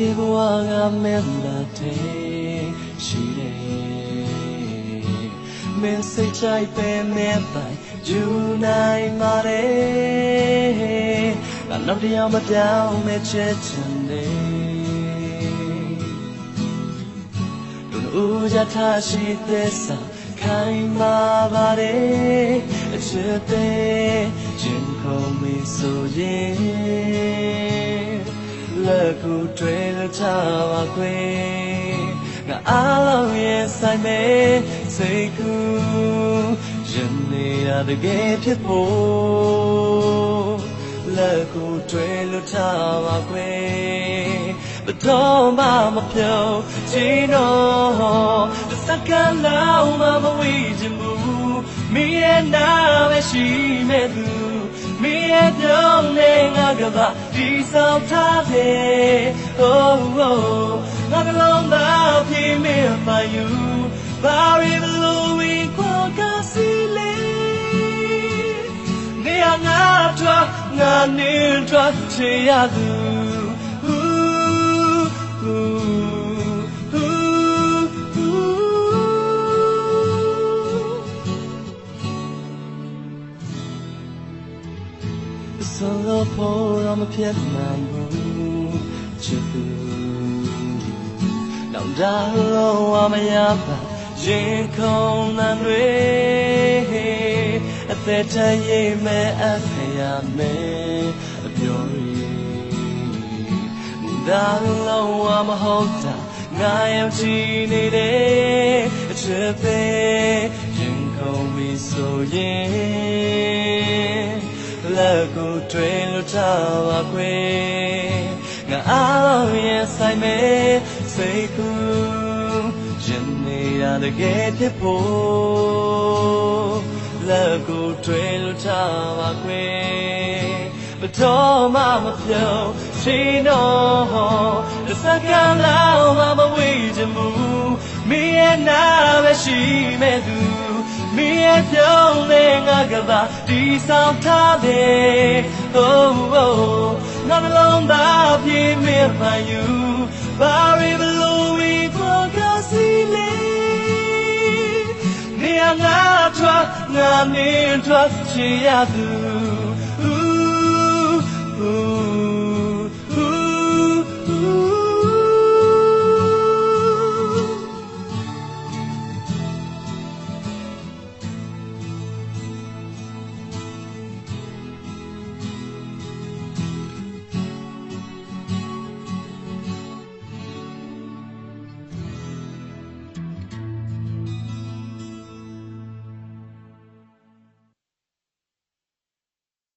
ရဲ့ဘဝကမင်းလာတဲ့ရှိတယ်မင်းစိတ်ချိုက်ပဲမင်းပိုင်ယူနိုင်ပါတယ်ငါနောက်တရားမပြောင်းမဲ့ချက်ချင်တယ်လူဦးကြထားရှိတဲ့စာခိုင်မာပါတယ်အချစ်တဲ့ရင်ခုန်မီဆိုရင် လက်ကိုတွေ့လို့ချပါခွေငါအားလုံးရဲ့ဆိုင်မဲ့စိတ်ကူရင်နေရတဲ့ကယ်ဖြစ်ဖို့လက်ကိုတွေ့လို့ချပါခွေဘတော်မှမပြောင်းချင်တော့တစ်စက္ကန့်လောက်မှမဝေးချင်ဘူးမင်းရဲ့နာပဲရှိမဲ့သူမင်းရဲ့ပြောင်း နေငါကပါဒီဆောင်ထားတယ် oh oh ငါကလုံးသားပြေးမင်းပါယူဘာရီဘလူးဝီကောကစီလေနေရငါထွက်ငါနေထွက်ချေရသူ ဆိုလို့ဖို့တော့မဖြစ်နိုင်ဘူးချစ်သူနောက်ဒါလုံးဝမရပါရင်ခုန်နံတွေအသက်တည်းရေးမဲ့အခရမဲ့အပြော်ရီဒါလုံးဝမဟုတ်တာငါရောက်ချီနေတယ်အချစ်ပဲရင်ခုန်ပြီးဆိုရင် လက်ကိုတွေ့လို့ထားပါခွေငါအားလုံးရဲ့ဆိုင်မဲ့စိတ်ကူရင်နေရတဲ့ကယ်ဖြစ်ဖို့လက်ကိုတွေ့လို့ထားပါခွေဘတော်မှမပြောင်းရှင်တော့တစ်စက္ကန့်လောက်မှမဝေးချင်ဘူးမင်းရဲ့နာပဲရှိမဲ့သူ မင်းရဲ့ပြောင်းလဲငါကသာဒီဆောင်ထားတယ် Oh oh ငါမလုံးသားပြေးမေ့ပါယူ Barry below we focus le နေရာငါထွက်ငါနေထွက်ချင်ရသူ Ooh ooh